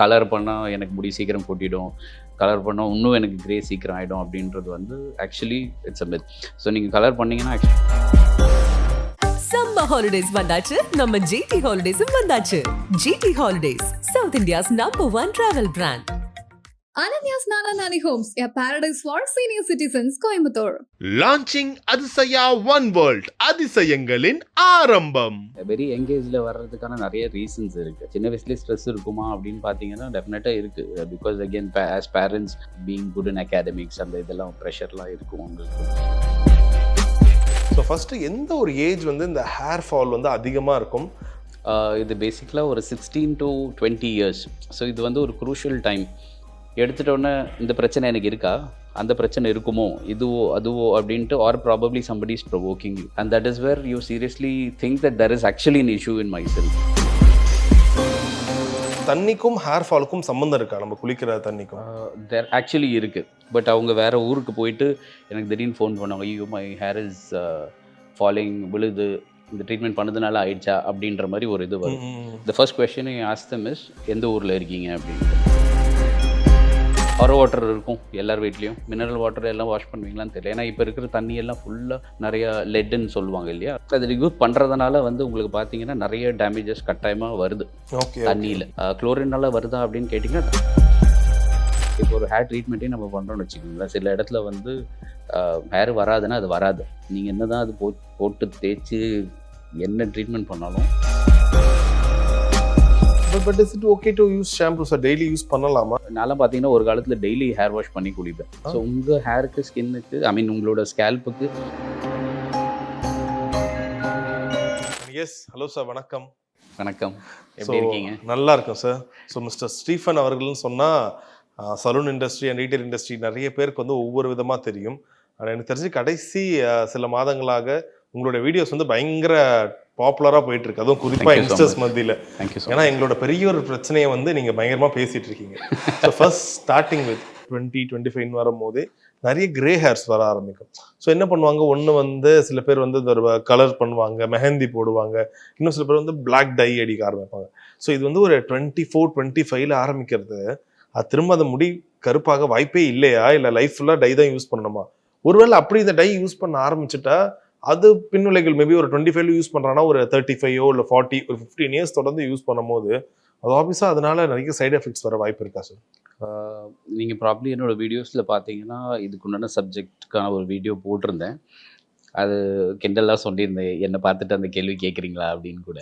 Colour பண்ணால் எனக்கு முடி சீக்கிரம் கொட்டிடும். கலர் பண்ணால் இன்னும் எனக்கு கிரே சீக்கிரம் ஆகிடும் அப்படின்றது வந்து actually it's a myth so நீங்கள் கலர் பண்ணீங்கன்னா சம்மர் ஹாலிடேஸ் வந்தாச்சு. நம்ம ஜிடி ஹாலிடேஸும் வந்தாச்சு. GT holidays south India's number one travel brand Nana Nani Homes, a paradise for senior citizens, Coimbatore. Launching Athisaya one world அதிசயங்களின் ஆரம்பம் வெரி எங்கேஜில் வர்றதுக்கான நிறைய reasons இருக்குது சின்ன வயசுலேயே ஸ்ட்ரெஸ் இருக்குமா அப்படின்னு பார்த்தீங்கன்னா டெஃபினட்டாக இருக்குது because again as parents being good in academics அந்த இதெல்லாம் ப்ரெஷர்லாம் இருக்கும் உங்களுக்கு. ஸோ ஃபர்ஸ்ட் எந்த ஒரு ஏஜ் வந்து இந்த ஹேர் ஃபால் வந்து அதிகமாக இருக்கும்? இது பேசிக்கலாக ஒரு sixteen to twenty years so இது வந்து ஒரு குரூஷியல் டைம் எடுத்துட்டோன்னே இந்த பிரச்சனை எனக்கு இருக்கா? அந்த பிரச்சனை இருக்குமோ? இதுவோ அதுவோ அப்படின்ட்டு or probably somebody is provoking you and that is where you seriously think that there is actually an issue in myself தண்ணிக்கும் hair ஃபாலுக்கும் சம்மந்தம் இருக்கா? நம்ம குளிக்கிற தண்ணிக்கும். தேர் ஆக்சுவலி இருக்குது பட் அவங்க வேறு ஊருக்கு போயிட்டு எனக்கு திடீர்னு ஃபோன் பண்ணாங்க. ஐயோ மை ஹேர் இஸ் ஃபாலோயிங் விழுது. இந்த ட்ரீட்மெண்ட் பண்ணதுனால ஆயிடுச்சா? அப்படின்ற மாதிரி ஒரு இது வரும். The first question as the miss எந்த ஊரில் இருக்கீங்க? அப்படின்ட்டு. ஆரோ வாட்டர் இருக்கும் எல்லார் வீட்லேயும். மினரல் வாட்டர் எல்லாம் வாஷ் பண்ணுவீங்களான்னு தெரியல. ஏன்னா இப்போ இருக்கிற தண்ணி எல்லாம் ஃபுல்லாக நிறைய லெட்டுன்னு சொல்லுவாங்க இல்லையா? அது யூஸ் பண்ணுறதுனால வந்து உங்களுக்கு பார்த்தீங்கன்னா நிறைய டேமேஜஸ் கட்டாயமாக வருது தண்ணியில். குளோரினால வருதா அப்படின்னு கேட்டிங்கன்னா இப்போ ஒரு ஹேர் ட்ரீட்மெண்ட்டே நம்ம பண்ணுறோம்னு வச்சுக்கோங்களேன். சில இடத்துல வந்து ஹேர் வராதுன்னா அது வராது. நீங்கள் என்ன தான் அது போ போட்டு தேய்ச்சி என்ன ட்ரீட்மெண்ட் பண்ணாலும் but is it okay to use shampoo sir daily use பண்ணலாமா? நான்லாம் பார்த்தீங்கன்னா ஒரு காலத்தில் டெய்லி ஹேர் வாஷ் பண்ணி குளிப்பேன். ஸோ உங்கள் ஹேருக்கு ஸ்கின்னுக்கு ஐ மீன் உங்களோட ஸ்கேல்ப்புக்கு எஸ் ஹலோ சார் வணக்கம். வணக்கம். So, எப்படி இருக்கீங்க? நல்லா இருக்கும் சார் ஸோ மிஸ்டர் ஸ்டீஃபன் அவர்கள்னு சொன்னால் salon industry and retail industry நிறைய பேருக்கு வந்து ஒவ்வொரு விதமாக தெரியும். ஆனால் எனக்கு தெரிஞ்சு கடைசி சில மாதங்களாக உங்களோட வீடியோஸ் வந்து பயங்கர பாப்புலராக போயிட்டு இருக்கு அதுவும் குறிப்பாக யங்ஸ்டர்ஸ். மத்தியில். ஏன்னா எங்களோட பெரிய ஒரு பிரச்சனையை வந்து நீங்கள் பயங்கரமாக பேசிட்டு இருக்கீங்க. So first starting with twenty twenty five வரும்போதே நிறைய கிரே ஹேர்ஸ் வர ஆரம்பிக்கும். ஸோ என்ன பண்ணுவாங்க? ஒன்று வந்து சில பேர் வந்து கலர் பண்ணுவாங்க மெஹந்தி போடுவாங்க. இன்னும் சில பேர் வந்து Black டை அடிக்க ஆரம்பிப்பாங்க. ஸோ இது வந்து ஒரு டுவெண்ட்டி ஃபோர் டுவெண்ட்டி ஃபைவ்ல ஆரம்பிக்கிறது. அது திரும்ப அந்த முடி கருப்பாக வாய்ப்பே இல்லையா? இல்லை லைஃப் ஃபுல்லாக டை தான் யூஸ் பண்ணணுமா? ஒருவேளை அப்படி இந்த டை யூஸ் பண்ண ஆரம்பிச்சுட்டா அது பின்னுலைகள் மேபி ஒரு டுவெண்ட்டி ஃபைவ்ல யூஸ் பண்ணுறான்னா ஒரு தேர்ட்டி ஃபைவோ இல்லை ஃபார்ட்டி ஒரு ஃபிஃப்டீன் இயர்ஸ் தொடர்ந்து யூஸ் பண்ணும்போது அது ஆஃபீஸாக அதனால நிறைய சைடு எஃபெக்ட்ஸ் வர வாய்ப்பு இருக்கா சார் நீங்கள் ப்ராப்ளி என்னோட வீடியோஸில் பார்த்தீங்கன்னா இதுக்கு உண்டான ஒரு வீடியோ போட்டிருந்தேன். அது கிண்டலாக சொல்லியிருந்தேன் என்னை பார்த்துட்டு அந்த கேள்வி கேட்குறீங்களா? அப்படின்னு கூட.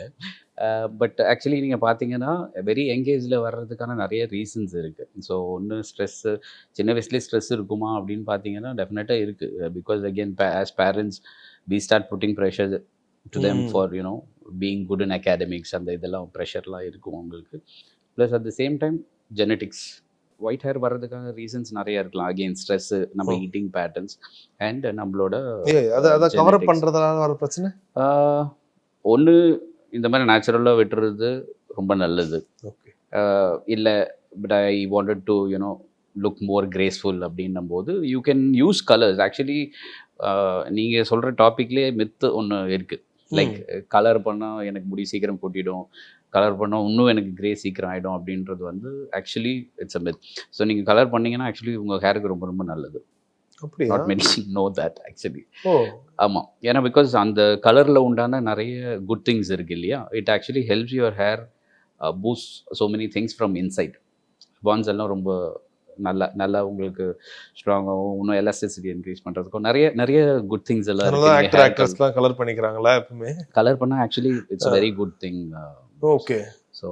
பட் ஆக்சுவலி நீங்கள் பார்த்தீங்கன்னா வெரி எங்கேஜில் வர்றதுக்கான நிறைய ரீசன்ஸ் இருக்குது ஸோ ஒன்று ஸ்ட்ரெஸ்ஸு சின்ன வயசுலேயே ஸ்ட்ரெஸ் இருக்குமா அப்படின்னு பார்த்தீங்கன்னா டெஃபினட்டாக இருக்குது because again as parents we start putting pressure to them. For you know being good in academics அந்த இதெல்லாம் ப்ரெஷர்லாம் இருக்கும் உங்களுக்கு plus at the same time genetics white hair வர்றதுக்கான ரீசன்ஸ் நிறைய இருக்கலாம். அகெயின் ஸ்ட்ரெஸ் நம்ம. ஈட்டிங் பேட்டர்ன்ஸ் அண்ட் நம்மளோட அதை கவர் Genetics. பண்ணுறதுனால வர பிரச்சனை? ஒன்று இந்த மாதிரி நேச்சுரலாக விட்டுறது ரொம்ப நல்லது. இல்லை but I wanted to you know look more graceful அப்படின்னும் போது you can use colours actually நீங்கள் சொல்கிற டாப்பிக்லேயே மித்து ஒன்று இருக்குது லைக் கலர் பண்ணால் எனக்கு முடி சீக்கிரம் கொட்டிடும். கலர் பண்ணால் இன்னும் எனக்கு கிரே சீக்கிரம் ஆகிடும் அப்படின்றது வந்து actually it's a myth so நீங்கள் கலர் பண்ணீங்கன்னா ஆக்சுவலி உங்கள் ஹேருக்கு ரொம்ப ரொம்ப நல்லது. அப்படியா? Not many know that actually oh. ஆமாம் ஏன்னா பிகாஸ் அந்த கலரில் உண்டான நிறைய குட் திங்ஸ் இருக்கு இல்லையா? It actually helps your hair boost so many things from inside bonds எல்லாம் ரொம்ப நல்லா நல்லா உங்களுக்கு ஸ்ட்ராங்காகவும் இன்னும் எலாஸ்டிசிட்டி இன்க்ரீஸ் பண்ணுறதுக்கும் நிறைய நிறைய குட் திங்ஸ் எல்லாம் ஆக்டர் ஆக்ட்ரஸ்லாம் கலர் பண்ணிக்கிறாங்களா எப்பவுமே? கலர் பண்ணால் actually it's very good thing okay so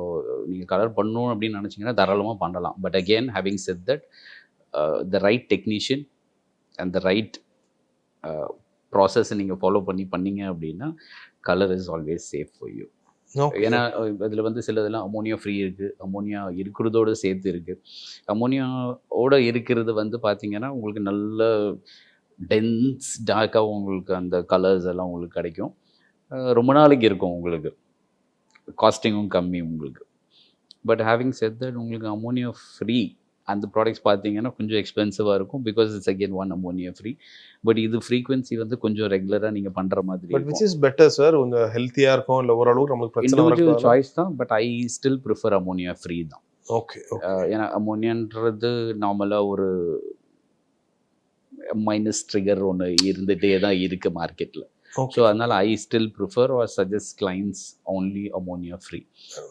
நீங்கள் கலர் பண்ணணும் அப்படின்னு நினச்சிங்கன்னா தாராளமாக பண்ணலாம். But again having said that the right technician and the right ப்ராசஸை நீங்கள் ஃபாலோ பண்ணி பண்ணீங்க அப்படின்னா colour is always safe for you ஏன்னா இதில் வந்து சிலதெல்லாம் அமோனியா ஃப்ரீ இருக்குது அமோனியா இருக்கிறதோட சேர்த்து இருக்குது அமோனியாவோட இருக்கிறது வந்து பார்த்திங்கன்னா உங்களுக்கு நல்ல டென்ஸ் டார்க்காக உங்களுக்கு அந்த கலர்ஸ் எல்லாம் உங்களுக்கு கிடைக்கும். ரொம்ப நாளைக்கு இருக்கும் உங்களுக்கு. காஸ்டிங்கும் கம்மி உங்களுக்கு. பட் ஹேவிங் செட் தட் உங்களுக்கு அமோனியா ஃப்ரீ அந்த ப்ராடக்ட்ஸ் பார்த்தீங்கன்னா கொஞ்சம் எக்ஸ்பென்சிவாக இருக்கும். Because it's again one ammonia free but இது ஃப்ரீக்வன்சி வந்து கொஞ்சம் ரெகுலராக நீங்கள் பண்ணுற மாதிரி but which is better sir கொஞ்சம் ஹெல்த்தியா இருக்கும் இல்ல ஓரளவுக்கு பிரச்சனை இண்டிவிஜுவல் சாய்ஸ் தான் but I still prefer ammonia free தான். ஓகே அஹ் ஏன்னா அமோனியான்றது நார்மலாக ஒரு மைனஸ் ட்ரிகர் ஒன்று இருந்துகிட்டே தான் இருக்குது மார்க்கெட்டில் ஸோ அதனால் I still prefer or suggest clients only ammonia free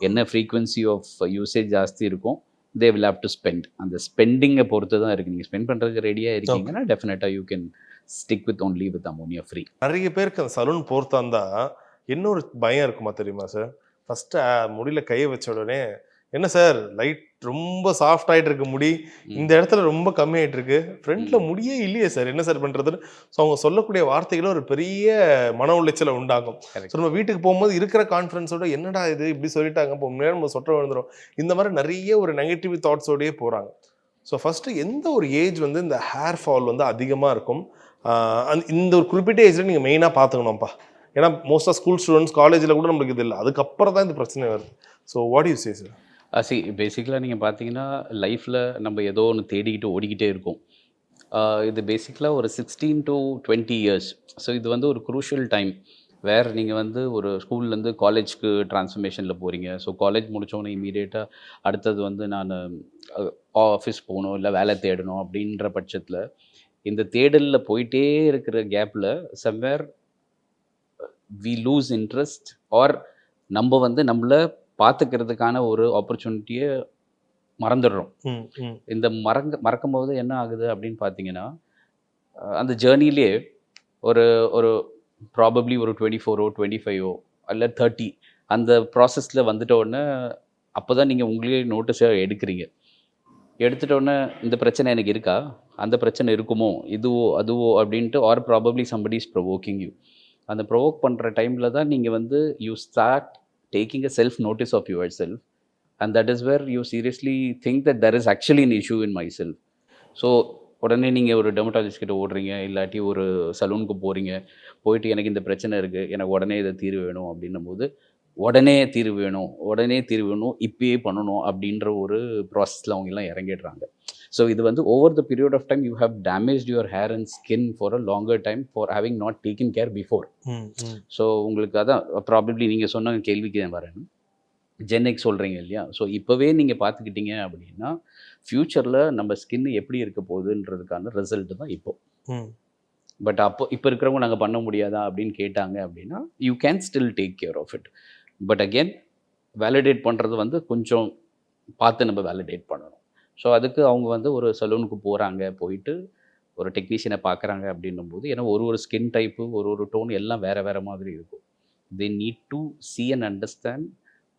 என்ன ஃப்ரீக்வன்சி ஆஃப் யூசேஜ் ஜாஸ்தி இருக்கும் they will have to spend அந்த ஸ்பெண்டிங்கை பொறுத்து தான் இருக்குது நீங்கள் ஸ்பெண்ட் பண்ணுறதுக்கு ரெடியாக இருக்கீங்கன்னா டெஃபினட்டாக you can stick with only with ammonia free நிறைய பேருக்கு அந்த சலூன் போர்த்தா இருந்தா இன்னொரு பயம் இருக்குமா தெரியுமா சார் ஃபர்ஸ்ட் முடியல கையை வச்ச உடனே என்ன சார் லைட் ரொம்ப சாஃப்ட் ஆயிட்டு இருக்கு முடி இந்த இடத்துல ரொம்ப கம்மியாயிட்டு இருக்கு ஃப்ரண்ட்ல முடியே இல்லையே சார் என்ன சார் பண்றதுன்னு? ஸோ அவங்க சொல்லக்கூடிய வார்த்தைகளும் ஒரு பெரிய மன உளைச்சலை உண்டாகும். ஸோ நம்ம வீட்டுக்கு போகும்போது இருக்கிற கான்ஃபிடன்ஸோட என்னடா இது? இப்படி சொல்லிட்டாங்க. இப்போ உண்மையாக நம்ம சொட்ட விழுந்துரும். இந்த மாதிரி நிறைய ஒரு நெகட்டிவ் தாட்ஸோடயே போறாங்க. ஸோ ஃபர்ஸ்ட் எந்த ஒரு ஏஜ் வந்து இந்த ஹேர் ஃபால் வந்து அதிகமாக இருக்கும்? அந்த இந்த ஒரு குறிப்பிட்ட ஏஜ்ல நீங்கள் மெயினாக பார்த்துக்கணும்ப்பா. ஏன்னா மோஸ்ட்டாக ஸ்கூல் ஸ்டூடெண்ட்ஸ் காலேஜில் கூட நம்மளுக்கு இது இல்லை. அதுக்கப்புறம் தான் இந்த பிரச்சனை வருது. So what you say sir see பேசிக்கலாக நீங்கள் பார்த்தீங்கன்னா லைஃப்பில் நம்ம ஏதோ ஒன்று தேடிக்கிட்டு ஓடிக்கிட்டே இருக்கோம். இது பேசிக்கலாக ஒரு sixteen to twenty years so இது வந்து ஒரு குரூஷியல் டைம் வேறு நீங்கள் வந்து ஒரு ஸ்கூல்லேருந்து காலேஜ்க்கு ட்ரான்ஸ்ஃபர்மேஷனில் போகிறீங்க ஸோ காலேஜ் முடித்தோன்னே இமீடியட்டாக அடுத்தது வந்து நான் ஆஃபீஸ் போகணும் இல்லை வேலை தேடணும் அப்படின்ற பட்சத்தில் இந்த தேடலில் போயிட்டே இருக்கிற கேப்பில் somewhere we lose interest or நம்ம வந்து நம்மளை பார்த்துக்கிறதுக்கான ஒரு ஆப்பர்ச்சுனிட்டியை மறந்துடுறோம். இந்த மறங்க மறக்கும் போது என்ன ஆகுது அப்படின்னு பார்த்தீங்கன்னா அந்த ஜேர்னிலே ஒரு ஒரு ப்ராபப்ளி ஒரு டுவெண்ட்டி ஃபோரோ டுவெண்ட்டி ஃபைவோ அல்ல தேர்ட்டி அந்த ப்ராசஸில் வந்துட்ட உடனே அப்போ தான் நீங்கள் உங்களே நோட்டீஸை எடுக்கிறீங்க. எடுத்துட்ட உடனே இந்த பிரச்சனை எனக்கு இருக்கா? அந்த பிரச்சனை இருக்குமோ? இதுவோ அதுவோ அப்படின்ட்டு or probably somebody is provoking you அந்த ப்ரொவோக் பண்ணுற டைமில் தான் நீங்கள் வந்து you start taking a self notice of your self and that is where you seriously think that there is actually an issue in my self so உடனே நீங்கள் ஒரு டெமட்டாலஜிஸ்ட் கிட்ட ஓடுறீங்க இல்லாட்டி ஒரு சலூனுக்கு போகிறீங்க போயிட்டு எனக்கு இந்த பிரச்சனை இருக்குது எனக்கு உடனே இதை தீர்வு வேணும் அப்படின்னும் போது உடனே தீர்வு வேணும் உடனே தீர்வு வேணும் இப்பயே பண்ணணும் அப்படின்ற ஒரு ப்ராசஸில் அவங்க எல்லாம் இறங்கிடுறாங்க. ஸோ இது வந்து over the period of time you have damage your hair and skin for a longer time for having not taken care before so உங்களுக்கு அதான் ப்ராபப்ளி நீங்கள் சொன்ன கேள்விக்கு நான் வரேன். ஜென்எக் சொல்கிறீங்க இல்லையா? ஸோ இப்போவே நீங்கள் பார்த்துக்கிட்டீங்க அப்படின்னா ஃப்யூச்சரில் நம்ம ஸ்கின் எப்படி இருக்க போகுதுன்றதுக்கான ரிசல்ட் தான் இப்போ. பட் அப்போ இப்போ இருக்கிறவங்க நாங்கள் பண்ண முடியாதா அப்படின்னு கேட்டாங்க அப்படின்னா you can still take care of it but again validate பண்ணுறது வந்து கொஞ்சம் பார்த்து நம்ம வேலிடேட் பண்ணணும். ஸோ அதுக்கு அவங்க வந்து ஒரு சலூனுக்கு போகிறாங்க போயிட்டு ஒரு டெக்னீஷியனை பார்க்குறாங்க அப்படின்னும் போது ஏன்னா ஒரு ஒரு ஸ்கின் டைப்பு ஒரு ஒரு டோன் எல்லாம் வேறு வேறு மாதிரி இருக்கும் they need to see and understand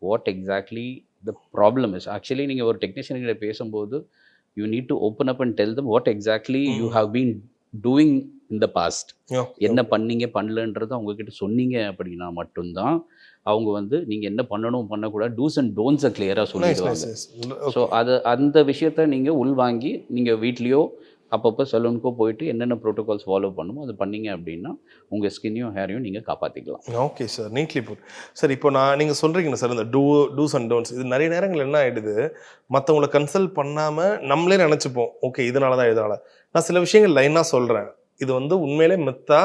what exactly the problem is actually நீங்கள் ஒரு டெக்னீஷியன் கிட்ட பேசும்போது you need to open up and tell them what exactly you. Have been doing in the past. என்ன பண்ணீங்க பண்ணலன்றது அவங்க கிட்ட சொன்னீங்க அப்படின்னா மட்டும்தான் அவங்க வந்து நீங்கள் என்ன பண்ணணும் பண்ணக்கூடாது. டூஸ் அண்ட் டோன்ஸை கிளியராக சொல்லிடுவாங்க. ஸோ. அது அந்த விஷயத்த நீங்கள் உள்வாங்கி நீங்கள் வீட்லேயோ அப்பப்போ சலூனுக்கோ போயிட்டு என்னென்ன ப்ரோட்டோகால்ஸ் ஃபாலோ பண்ணுமோ அது பண்ணீங்க அப்படின்னா உங்கள் ஸ்கின்னையும் ஹேரையும் நீங்கள் காப்பாற்றிக்கலாம் okay sir neatly put sir இப்போ நான் நீங்கள் சொல்கிறீங்க சார் இந்த டூ டூஸ் அண்ட் டோன்ஸ் இது நிறைய நேரங்கள் என்ன ஆகிடுது மற்றவங்கள கன்சல்ட் பண்ணாமல் நம்மளே நினச்சிப்போம். ஓகே இதனால தான் இதனால. நான் சில விஷயங்கள் லைனாக சொல்கிறேன் இது வந்து உண்மையிலே மித்தா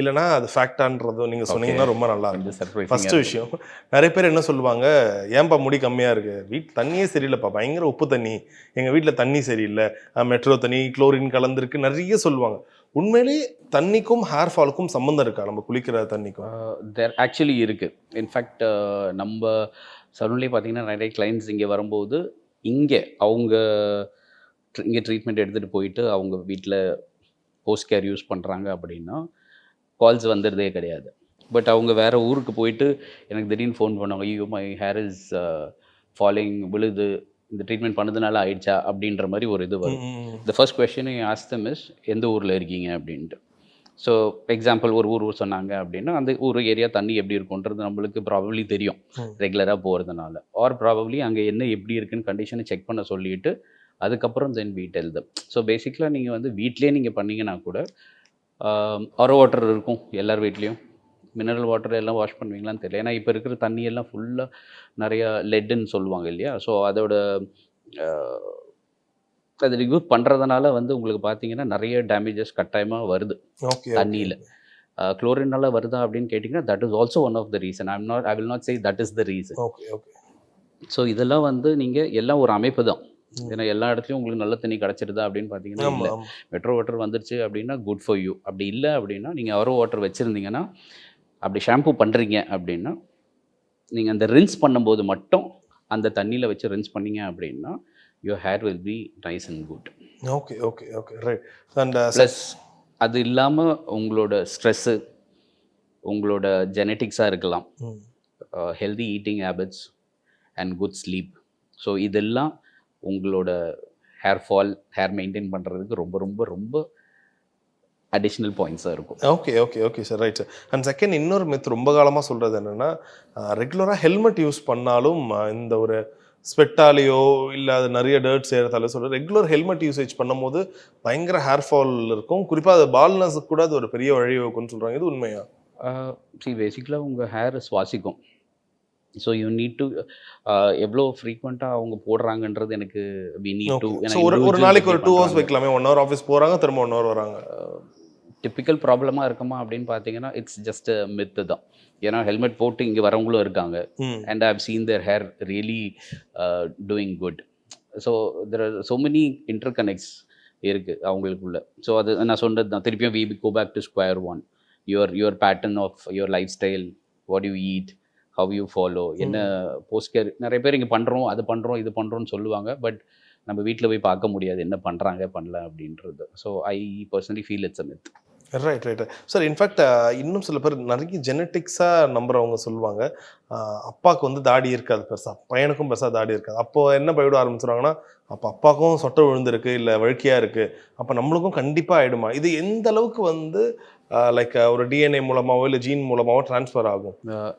இல்லைனா அது ஃபேக்டான்றதும் நீங்கள் சொன்னீங்கன்னா ரொம்ப நல்லா இருக்கும். ஃபர்ஸ்ட் விஷயம் நிறைய பேர் என்ன சொல்லுவாங்க ஏன்பா முடி கம்மியாக இருக்கு? வீட் தண்ணியே சரியில்லைப்பா பயங்கர உப்பு தண்ணி. எங்கள் வீட்டில் தண்ணி சரியில்லை மெட்ரோ தண்ணி குளோரின் கலந்துருக்கு நிறைய சொல்லுவாங்க. உண்மையிலே தண்ணிக்கும் ஹேர் ஃபாலுக்கும் சம்மந்தம் இருக்கா? நம்ம குளிக்கிற தண்ணிக்கும்? தேர் ஆக்சுவலி இருக்குது இன்ஃபேக்ட் நம்ம சலூன்லேயே பார்த்தீங்கன்னா நிறைய கிளைண்ட்ஸ் இங்கே வரும்போது இங்கே அவங்க இங்கே ட்ரீட்மெண்ட் எடுத்துகிட்டு போயிட்டு அவங்க வீட்டில் போஸ்ட் கேர் யூஸ் பண்ணுறாங்க அப்படின்னா கால்ஸ் வந்துடுறதே கிடையாது. பட் அவங்க வேறு ஊருக்கு போயிட்டு எனக்கு திடீர்னு ஃபோன் பண்ணுவாங்க ஐயோ மை ஹேர் இஸ் ஃபாலோயிங் விழுது. இந்த ட்ரீட்மெண்ட் பண்ணதுனால ஆயிடுச்சா? அப்படின்ற மாதிரி ஒரு இது வரும். The first question ask them is எந்த ஊரில் இருக்கீங்க? அப்படின்ட்டு. ஸோ எக்ஸாம்பிள் ஒரு ஊர் ஊர் சொன்னாங்க அப்படின்னா அந்த ஊர் ஏரியா தண்ணி எப்படி இருக்குன்றது நம்மளுக்கு ப்ராபப்ளி தெரியும். ரெகுலராக போகிறதுனால ஆர் ப்ராபப்ளி அங்கே என்ன எப்படி இருக்குன்னு கண்டிஷனை செக் பண்ண சொல்லிட்டு அதுக்கப்புறம் தென் வீட் எழுது ஸோ பேசிக்கலாக நீங்கள் வந்து வீட்லேயே நீங்கள் பண்ணீங்கன்னா கூட அரோ வாட்டர் இருக்கும் எல்லார் வீட்லேயும். மினரல் வாட்டர் எல்லாம் வாஷ் பண்ணுவீங்களான்னு தெரியல. ஏன்னா இப்போ இருக்கிற தண்ணி எல்லாம் ஃபுல்லாக நிறையா லெட்டுன்னு சொல்லுவாங்க இல்லையா? ஸோ அதோட அது ரிமூவ் பண்ணுறதுனால வந்து உங்களுக்கு பார்த்தீங்கன்னா நிறைய டேமேஜஸ் கட்டாயமாக வருது தண்ணியில. குளோரினால வருதா அப்படின்னு கேட்டிங்கன்னா that is also one of the reason I'm not I will not say that is the reason okay okay so இதெல்லாம் வந்து நீங்கள் எல்லாம் ஒரு அமைப்பு தான். ஏன்னா எல்லா இடத்துலையும் உங்களுக்கு நல்ல தண்ணி கிடச்சிருதா அப்படின்னு பார்த்தீங்கன்னா இல்லை. மெட்ரோ வாட்டர் வந்துருச்சு அப்படின்னா குட் ஃபார் யூ அப்படி இல்லை அப்படின்னா நீங்கள் அரோ வாட்டர் வச்சுருந்தீங்கன்னா அப்படி ஷாம்பு பண்ணுறீங்க அப்படின்னா நீங்கள் அந்த ரின்ஸ் பண்ணும்போது மட்டும் அந்த தண்ணியில் வச்சு ரின்ஸ் பண்ணீங்க அப்படின்னா your hair will be nice and good okay okay okay right and plus அது இல்லாமல் உங்களோட ஸ்ட்ரெஸ்ஸு உங்களோட ஜெனட்டிக்ஸாக இருக்கலாம். Healthy eating habits and good sleep so இதெல்லாம் உங்களோட ஹேர் ஃபால் ஹேர் மெயின்டைன் பண்ணுறதுக்கு ரொம்ப ரொம்ப ரொம்ப அடிஷ்னல் பாயிண்ட்ஸாக இருக்கும். Okay okay okay sir right sir and second இன்னொரு மித் ரொம்ப காலமாக சொல்கிறது என்னென்னா ரெகுலராக ஹெல்மெட் யூஸ் பண்ணாலும் இந்த ஒரு ஸ்வெட்டாலேயோ இல்லை அது நிறைய டர்ட் சேரத்தாலே சொல்கிறேன் ரெகுலர் ஹெல்மெட் யூசேஜ் பண்ணும்போது பயங்கர ஹேர் ஃபால் இருக்கும். குறிப்பாக அது பால்னஸுக்கு கூட அது ஒரு பெரிய வழி வைக்கும்னு சொல்கிறாங்க இது உண்மையா? சி பேசிக்கலாக உங்கள் ஹேர் சுவாசிக்கும். ஸோ யூ நீட் டு எவ்வளோ ஃப்ரீக்வெண்ட்டாக அவங்க போடுறாங்கன்றது எனக்கு வி நீட் டு ஸோ ஒரு ஒரு நாளைக்கு ஒரு டூ ஹவர்ஸ் வைக்கலாமே. ஒன் ஹவர் ஆஃபீஸ் போகிறாங்க திரும்ப ஒன் ஹவர் வராங்க. டிப்பிக்கல் ப்ராப்ளமாக இருக்குமா அப்படின்னு பார்த்தீங்கன்னா இட்ஸ் ஜஸ்ட் மித்து தான். ஏன்னா ஹெல்மெட் போட்டு இங்கே வரவங்களும் இருக்காங்க. ம். And I've seen their hair really uh, doing good. So there are so many interconnects இருக்கு அவங்களுக்குள்ள. ஸோ அது நான் சொன்னது தான். திருப்பியும் we go back to square one your your pattern of your lifestyle what you eat how you follow என்ன post care நிறைய பேர் இங்கே பண்ணுறோம் அது பண்ணுறோம் இது பண்ணுறோம்னு சொல்லுவாங்க பட் நம்ம வீட்டில் போய் பார்க்க முடியாது என்ன பண்ணுறாங்க பண்ணல அப்படின்றது. So I personally feel it's a myth right right sir in fact இன்னும் சில பேர் நிறைய ஜெனட்டிக்ஸாக நம்புறவங்க சொல்லுவாங்க அப்பாவுக்கு வந்து தாடி இருக்காது பெருசா பையனுக்கும் பெருசா தாடி இருக்காது. அப்போ என்ன பயவிட ஆரம்பிச்சிருவாங்கன்னா அப்போ அப்பாவுக்கும் சொட்டை விழுந்திருக்கு இல்லை வழுக்கையாக இருக்குது அப்போ நம்மளுக்கும் கண்டிப்பாக ஆயிடுமா? இது எந்த அளவுக்கு வந்து லைக் ஒரு டிஎன்ஏ மூலமாவோ இல்லை ஜீன் மூலமாவோ ட்ரான்ஸ்ஃபர் ஆகும்.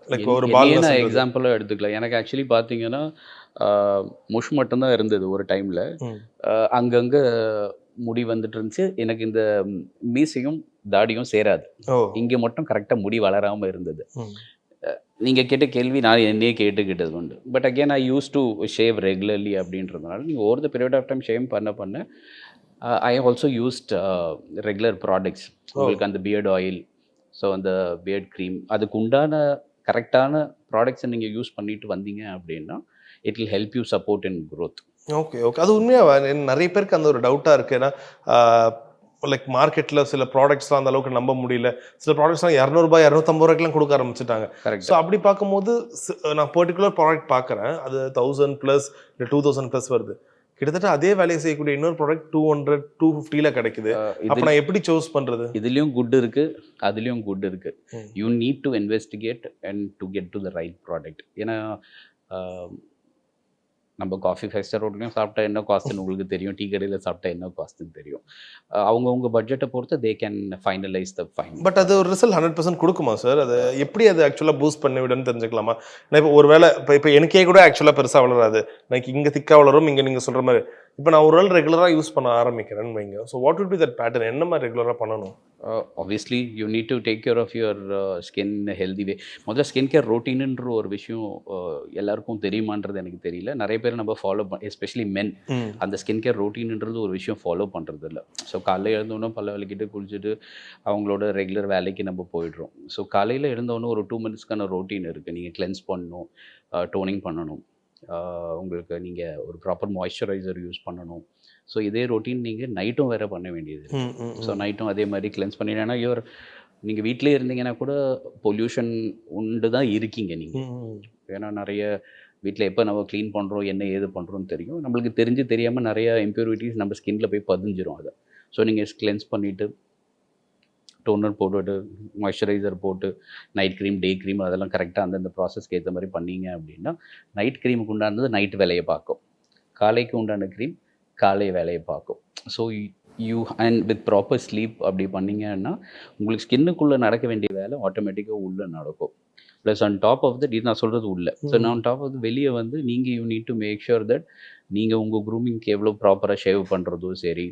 என்- ஒரு நான். எக்ஸாம்பிளாக எடுத்துக்கலாம். எனக்கு ஆக்சுவலி பார்த்தீங்கன்னா முஷ் மட்டும்தான் இருந்தது ஒரு டைமில். அங்கங்கே முடி வந்துட்டு இருந்துச்சு. எனக்கு இந்த மீசையும் தாடியும் சேராது. இங்கே மட்டும் கரெக்டாக முடி வளராமல் இருந்தது. நீங்கள் கேட்ட கேள்வி நான் என்னையே கேட்டுக்கிட்டது உண்டு. But again I use to shave regularly அப்படின்றதுனால நீங்கள் over the period of time shave பண்ண பண்ண I also used regular products உங்களுக்கு அந்த பியர்ட் ஆயில் ஸோ அந்த பியர்ட் க்ரீம் அதுக்கு உண்டான கரெக்டான ப்ராடக்ட்ஸை நீங்கள் யூஸ் பண்ணிட்டு வந்தீங்க அப்படின்னா it will help you support in growth. Okay okay அது உண்மையாக நிறைய பேருக்கு அந்த ஒரு டவுட்டாக இருக்குது ஏன்னா லைக் மார்க்கெட்டில் சில ப்ராடக்ட்ஸ்லாம் அந்த அளவுக்கு நம்ப முடியல. சில ப்ராடக்ட்ஸ்லாம் இரநூறுபா இரநூத்தம்பது ரூபாய்க்குலாம் கொடுக்க ஆரம்பிச்சிட்டாங்க. ஸோ அப்படி பார்க்கும்போது நான் பர்டிகுலர் ப்ராடக்ட் பார்க்குறேன். அது தௌசண்ட் ப்ளஸ் இல்லை டூ தௌசண்ட் ப்ளஸ் வருது. கிட்டத்தட்ட அதே வேலையை செய்யக்கூடிய இன்னொரு ப்ராடக்ட் டூ ஹண்ட்ரட் டூ ஃபிஃப்டியில் கிடைக்குது. அப்போ நான் எப்படி சூஸ் பண்ணுறது இதுலேயும் குட் இருக்கு அதுலேயும் குட் இருக்கு. ம். You need to investigate and to get to the right product ஏன்னா நம்ம காஃபி ஃபைவ் ஸ்டார் ரோட்லையும் சாப்பிட்டா என்ன காஸ்ட்னு உங்களுக்கு தெரியும். டீ கடையில் சாப்பிட்டா என்ன காஸ்ட்டுன்னு தெரியும். அவங்கவுங்க பட்ஜெட்டை பொறுத்து they can finalise the fine but அது ஒரு ரிசல்ட் ஹண்ட்ரட் பர்சன்ட் கொடுக்குமா சார் அது எப்படி அது ஆக்சுவலாக பூஸ்ட் பண்ணி விடுன்னு தெரிஞ்சுக்கலாமா? நான் இப்போ ஒரு வேளை இப்போ இப்போ எனக்கே கூட ஆக்சுவலாக பெருசாக வளராது. எனக்கு இங்கே திக்காக வளரும் இங்கே நீங்கள் சொல்கிற மாதிரி. இப்போ நான் ஒரு வேளை ரெகுலராக யூஸ் பண்ண ஆரம்பிக்கிறேன்னு வைங்க. So what would be that pattern என்ன மாதிரி ரெகுலராக பண்ணணும்? Obviously you need to take care of your skin healthy way முதல்ல ஸ்கின் கேர் ரொட்டீனுன்ற ஒரு விஷயம் uh, எல்லாருக்கும் தெரியுமான்றது எனக்கு தெரியல. நிறைய பேர் நம்ம ஃபாலோ பண்ண எஸ்பெஷலி மென் அந்த ஸ்கின் கேர் ரொட்டீன்ன்றது ஒரு விஷயம் ஃபாலோ பண்ணுறது இல்லை ஸோ காலையில் எழுந்தோன்னே பல்ல விளக்கிட்டு குளிச்சுட்டு அவங்களோட ரெகுலர் வேலைக்கு நம்ம போயிடுறோம். ஸோ காலையில் எழுந்தோன்னே ஒரு டூ மினிட்ஸ்க்கான ரொட்டீன் இருக்குது நீங்கள் கிளென்ஸ் பண்ணணும் டோனிங் பண்ணணும். ஆஹ் உங்களுக்கு நீங்கள் ஒரு ப்ராப்பர் மாய்ஸ்சரைசர் யூஸ் பண்ணணும். ஸோ இதே ரொட்டீன் நீங்கள் நைட்டும் வேறு பண்ண வேண்டியது. ஸோ நைட்டும் அதே மாதிரி கிளென்ஸ் பண்ணிட்டேன்னா யுவர் நீங்கள் வீட்டிலே இருந்தீங்கன்னா கூட பொல்யூஷன் உண்டு தான் இருக்கீங்க நீங்கள் ஏன்னா நிறைய வீட்டில் எப்போ நம்ம க்ளீன் பண்ணுறோம் என்ன ஏது பண்ணுறோம்னு தெரியும். நம்மளுக்கு தெரிஞ்சு தெரியாமல் நிறைய இம்ப்யூரிட்டிஸ் நம்ம ஸ்கின்ல போய் பதிஞ்சிரும் அதை. ஸோ நீங்கள் கிளென்ஸ் பண்ணிவிட்டு டோனர் போட்டுட்டு மாய்ஸ்சரைசர் போட்டு நைட் க்ரீம் டே க்ரீம் அதெல்லாம் கரெக்டாக அந்தந்த ப்ராசஸ்க்கு ஏற்ற மாதிரி பண்ணீங்க அப்படின்னா நைட் க்ரீமுக்கு உண்டானது நைட் வேலையை பார்க்கும். காலைக்கு உண்டான க்ரீம் காலை வேலையை பார்க்கும். So you and with proper sleep அப்படி பண்ணீங்கன்னா உங்களுக்கு ஸ்கின்னுக்குள்ளே நடக்க வேண்டிய வேலை ஆட்டோமேட்டிக்காக உள்ளே நடக்கும். Plus on top of that இது நான் சொல்கிறது உள்ள. ஸோ. நான் டாப் ஆஃப் வெளியே வந்து நீங்கள் you need to make sure that நீங்கள் உங்கள் க்ரூமிங்க்கு எவ்வளோ ப்ராப்பராக ஷேவ் பண்ணுறதும் சரி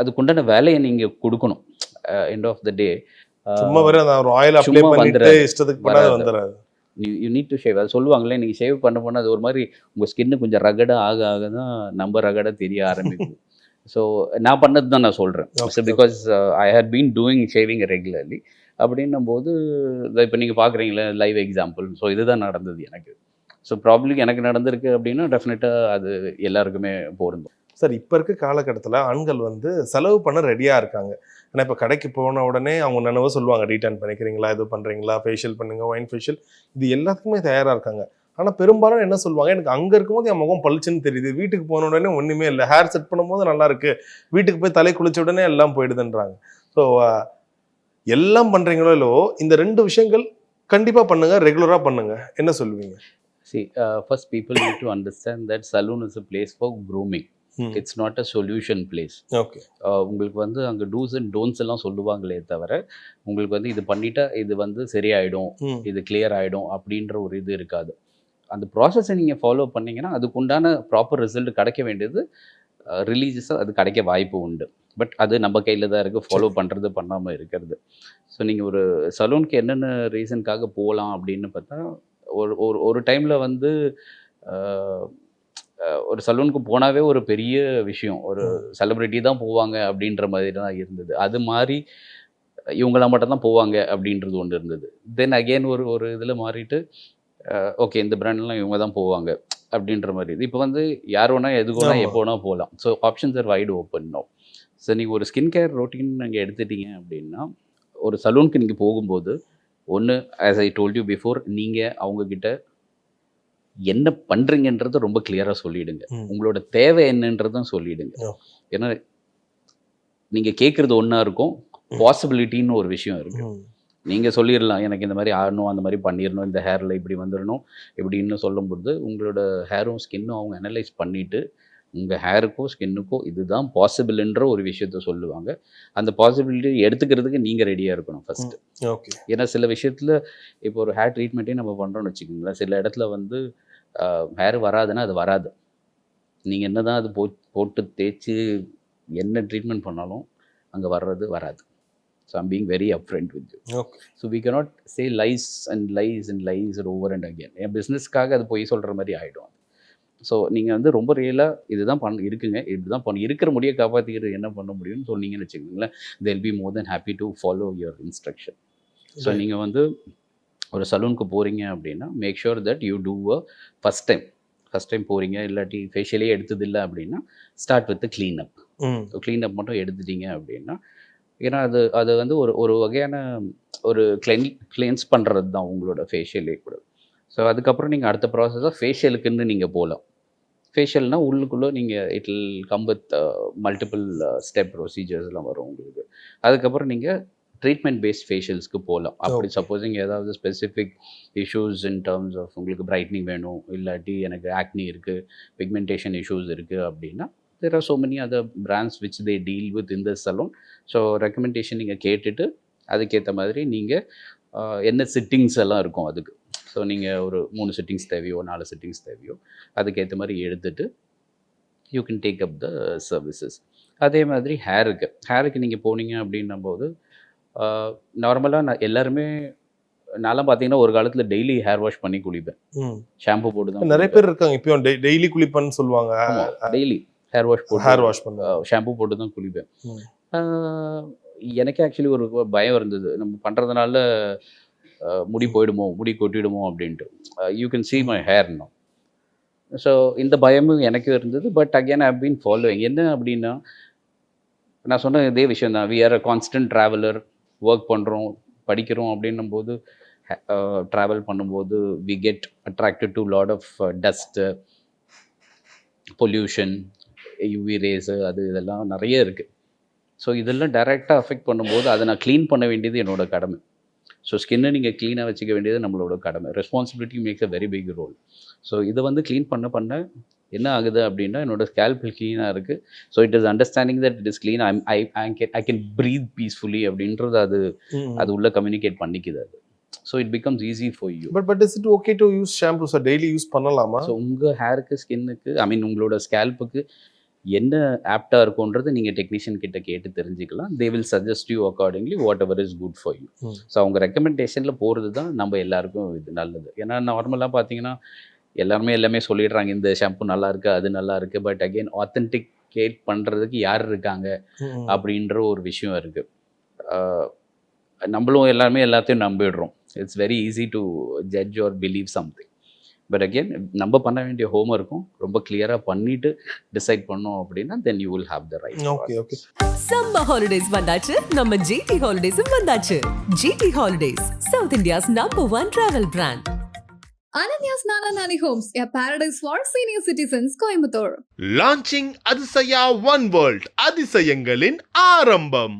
அதுக்குண்டான வேலையை நீங்கள் கொடுக்கணும். எண்ட் ஆஃப் த டே சும்மா வேற அந்த ஒரு ஆயில் அப்ளை சும்மா பண்ணிட்டு வந்துராது. இஷ்டத்துக்கு பண்ணாது வராது. வந்துடாது யூ நீட் டு ஷேவ் அது சொல்லுவாங்களே நீங்கள் ஷேவ் பண்ண பண்ண அது ஒரு மாதிரி உங்கள் ஸ்கின்னு கொஞ்சம் ரகடாக ஆக ஆக தான் நம்ம ரகடாக தெரிய ஆரம்பிக்கும். ஸோ நான் பண்ணது தான் நான் சொல்கிறேன் Okay, so because I had been doing shaving regularly அப்படின்னும் போது இப்போ நீங்கள் பார்க்குறீங்களே லைவ் எக்ஸாம்பிள் ஸோ இதுதான் நடந்தது எனக்கு. ஸோ ப்ராப்ளி எனக்கு நடந்திருக்கு அப்படின்னா டெஃபினட்டாக அது எல்லாருக்குமே பொருந்தும். சார் இப்போ இருக்க காலகட்டத்தில் ஆண்கள் வந்து செலவு பண்ண ரெடியாக இருக்காங்க. ஆனால் இப்போ கடைக்கு போன உடனே அவங்க நினைவு சொல்லுவாங்க ரீட்டர்ன் பண்ணிக்கிறீங்களா? இது பண்ணுறீங்களா ஃபேஷியல் பண்ணுங்க ஒயின் ஃபேஷியல் இது எல்லாத்துக்குமே தயாராக இருக்காங்க. ஆனால் பெரும்பாலும் என்ன சொல்லுவாங்க எனக்கு அங்கே இருக்கும்போது என் முகம் பளிச்சுன்னு தெரியுது. வீட்டுக்கு போன உடனே ஒன்றுமே இல்லை. ஹேர் செட் பண்ணும்போது நல்லாருக்கு வீட்டுக்கு போய் தலை குளிச்ச உடனே எல்லாம் போயிடுதுன்றாங்க. ஸோ எல்லாம் பண்ணுறீங்களோ இல்லவோ இந்த ரெண்டு விஷயங்கள் கண்டிப்பாக பண்ணுங்கள் ரெகுலராக பண்ணுங்கள் என்ன சொல்லுவீங்க? See first people need to understand that salon is a place for grooming it's not a solution place okay உங்களுக்கு வந்து அங்கே டூஸ் அண்ட் டோன்ஸ் எல்லாம் சொல்லுவாங்களே தவிர உங்களுக்கு வந்து இது பண்ணிட்டா இது வந்து சரியாயிடும். ம் இது clear ஆகிடும் அப்படின்ற ஒரு இது இருக்காது. அந்த ப்ராசஸை நீங்கள் ஃபாலோ பண்ணீங்கன்னா அதுக்கு உண்டான ப்ராப்பர் ரிசல்ட் கிடைக்க வேண்டியது ரிலீஜியஸாக அது கிடைக்க வாய்ப்பு உண்டு. பட் அது நம்ம கையில் தான் இருக்குது ஃபாலோ பண்ணுறது பண்ணாமல் இருக்கிறது. ஸோ நீங்கள் ஒரு சலூனுக்கு என்னென்ன ரீசனுக்காக போகலாம் அப்படின்னு பார்த்தா ஒரு ஒரு ஒரு டைமில் வந்து ஒரு சலூனுக்கு போனாவே ஒரு பெரிய விஷயம். ஒரு செலிப்ரிட்டி தான் போவாங்க அப்படின்ற மாதிரி தான் இருந்தது. அது மாதிரி இவங்களாம் மட்டும் தான் போவாங்க அப்படின்றது ஒன்று இருந்தது. தென் அகெயின் ஒரு ஒரு இதில் மாறிட்டு ஓகே இந்த பிராண்ட்லாம் இவங்க தான் போவாங்க அப்படின்ற மாதிரி இது இப்போ வந்து யார் வேணா எதுக்கு வேணா ஆமா. எப்போ வேணா போகலாம் so options are wide open no so நீங்கள் ஒரு ஸ்கின் கேர் ரொட்டீன் நீங்கள் எடுத்துட்டீங்க அப்படின்னா ஒரு சலூனுக்கு நீங்கள் போகும்போது ஒன்று as I told you before நீங்கள் அவங்கக்கிட்ட என்ன பண்ணுறீங்கன்றதை ரொம்ப கிளியராக சொல்லிடுங்க. உங்களோட தேவை என்னன்றதும் சொல்லிடுங்க. ஏன்னா நீங்கள் கேட்குறது ஒன்றா இருக்கும். பாசிபிலிட்டின்னு ஒரு விஷயம் இருக்குது ம். நீங்கள் சொல்லிடலாம். எனக்கு இந்த மாதிரி ஆடணும் அந்த மாதிரி பண்ணிடணும் இந்த ஹேரில் இப்படி வந்துடணும் இப்படின்னு சொல்லும்போது உங்களோட ஹேரும் ஸ்கின்னும் அவங்க அனலைஸ் பண்ணிவிட்டு உங்கள் ஹேருக்கோ ஸ்கின்னுக்கோ இதுதான் பாசிபிள்ன்ற ஒரு விஷயத்த சொல்லுவாங்க. அந்த பாசிபிலிட்டி எடுத்துக்கிறதுக்கு நீங்கள் ரெடியாக இருக்கணும் ஃபஸ்ட்டு ஓகே ஏன்னா சில விஷயத்தில் இப்போ ஒரு ஹேர் ட்ரீட்மெண்ட்டே நம்ம பண்ணுறோம்னு வச்சுக்கோங்களேன். சில இடத்துல வந்து ஹேர் வராதுன்னா அது வராது. நீங்கள் என்ன தான் அது போ போட்டு தேய்ச்சி என்ன ட்ரீட்மெண்ட் பண்ணாலும் அங்கே வர்றது வராது. So I'm being very upfront with you so we cannot say lies and lies and lies over and again என் பிஸ்னஸ்க்காக அது பொய் சொல்கிற மாதிரி ஆகிடும் ஸோ நீங்கள் வந்து ரொம்ப ரியலாக இதுதான் பண்ண இருக்குங்க. இப்படி தான் பண்ண இருக்கிற முடியை காப்பாற்றிக்கிறது என்ன பண்ண முடியும்னு சொன்னீங்கன்னு வச்சுக்கோங்களேன் they'll be more than happy to follow your instruction so. நீங்கள் வந்து ஒரு சலூனுக்கு போகிறீங்க அப்படின்னா make sure that you do a first time first time போகிறீங்க இல்லாட்டி ஃபேஷியலே எடுத்தது இல்லை அப்படின்னா ஸ்டார்ட் வித் க்ளீன் அப் ம். க்ளீன் அப் மட்டும் எடுத்துட்டீங்க அப்படின்னா ஏன்னா அது அது வந்து ஒரு ஒரு வகையான ஒரு கிளென் கிளென்ஸ் பண்ணுறது தான் உங்களோட ஃபேஷியலே கூட. ஸோ அதுக்கப்புறம் நீங்கள் அடுத்த ப்ராசஸாக ஃபேஷியலுக்குன்னு நீங்கள் போகலாம் ஃபேஷியல்னால் உள்ளுக்குள்ளே நீங்கள் it will come with multiple step ப்ரொசீஜர்ஸ்லாம் வரும் உங்களுக்கு. அதுக்கப்புறம் நீங்கள் ட்ரீட்மெண்ட் பேஸ்ட் ஃபேஷியல்ஸ்க்கு போகலாம் அப்படி சப்போஸிங் ஏதாவது specific issues in terms of உங்களுக்கு பிரைட்னிங் வேணும் இல்லாட்டி எனக்கு ஆக்னி இருக்குது பிக்மெண்டேஷன் இஷ்யூஸ் இருக்குது அப்படின்னா there are so many other brands which they deal with இந்த சலூன் ஸோ ரெக்கமெண்டேஷன் நீங்கள் கேட்டுட்டு அதுக்கேற்ற மாதிரி நீங்கள் என்ன சிட்டிங்ஸ் எல்லாம் இருக்கும் அதுக்கு. ஸோ நீங்கள் ஒரு மூணு சிட்டிங்ஸ் தேவையோ நாலு சிட்டிங்ஸ் தேவையோ அதுக்கேற்ற மாதிரி எடுத்துட்டு you can take up the services அதே மாதிரி ஹேருக்கு ஹேருக்கு நீங்கள் போனீங்க அப்படின்னும் போது நார்மலாக நான் எல்லாருமே நான்லாம் பார்த்தீங்கன்னா ஒரு காலத்தில் டெய்லி ஹேர் வாஷ் பண்ணி குளிப்பேன். ஷாம்பு போட்டு தான் நிறைய பேர் இருக்காங்க. இப்பயும் டெய்லி குளிப்பன்னு சொல்லுவாங்க. டெய்லி ஹேர் வாஷ் போட்டு ஹேர் வாஷ் பண்ணுவாங்க. ஷாம்பு போட்டு தான் குளிப்பேன். எனக்கு ஆக்சுவலி ஒரு பயம் இருந்தது. நம்ம பண்ணுறதுனால முடி போயிடுமோ முடி கொட்டிடுமோ அப்படின்ட்டு. You can see my hair no so இந்த பயமும் எனக்கும் இருந்தது but again I been following என்ன அப்படின்னா நான் சொன்ன இதே விஷயம் தான். We are a constant traveller work பண்ணுறோம் படிக்கிறோம் அப்படின்னும் போது ட்ராவல் பண்ணும்போது we get attracted to lot of dust pollution UV rays அது இதெல்லாம் நிறைய இருக்குது ஸோ இதெல்லாம் டைரெக்டாக அஃபெக்ட் பண்ணும்போது அதை நான் க்ளீன் பண்ண வேண்டியது என்னோட கடமை. ஸோ ஸ்கின்னை நீங்கள் க்ளீனாக வச்சுக்க வேண்டியது நம்மளோட கடமை. Responsibility makes a very big role so இதை வந்து க்ளீன் பண்ண பண்ண என்ன ஆகுது அப்படின்னா என்னோட ஸ்கேல்ப் க்ளீனாக இருக்குது so it is understanding that it is clean I I can I can breathe peacefully அப்படின்றது அது அது உள்ள கம்யூனிகேட் பண்ணிக்குது அது. So it becomes easy for you but but is it okay to use shampoo sir daily use பண்ணலாமா? So உங்கள் ஹேருக்கு ஸ்கின்னுக்கு ஐ மீன் உங்களோட ஸ்கேல்ப்புக்கு என்ன ஆப்டாக இருக்கும்ன்றது நீங்கள் டெக்னீஷியன் கிட்ட கேட்டு தெரிஞ்சுக்கலாம். They will suggest you accordingly whatever is good for you. So அவங்க ரெக்கமெண்டேஷனில் போகிறது தான் நம்ம எல்லாருக்கும் இது நல்லது. ஏன்னா நார்மலாக பார்த்தீங்கன்னா எல்லாருமே எல்லாமே சொல்லிடுறாங்க இந்த ஷாம்பு நல்லா இருக்கு அது நல்லா இருக்கு பட் அகெயின் ஆத்தென்டிகேட் பண்ணுறதுக்கு யார் இருக்காங்க. அப்படின்ற ஒரு விஷயம் இருக்குது நம்மளும் எல்லாருமே எல்லாத்தையும் நம்பிடுறோம். It's very easy to judge or believe something but again நம்ம பண்ண வேண்டிய ஹோம் இருக்கும் ரொம்ப கிளியராக பண்ணிட்டு டிசைட் பண்ணோம் அப்படின்னா then you will have the right okay okay summer holidays வந்தாச்சு. நம்ம ஜிடி ஹாலிடேஸும் வந்தாச்சு. GT holidays south India's number one travel brand Ananya's Nana Nani Homes, a paradise for senior citizens, Coimbatore. Launching Athisaya one world அதிசயங்களின் ஆரம்பம்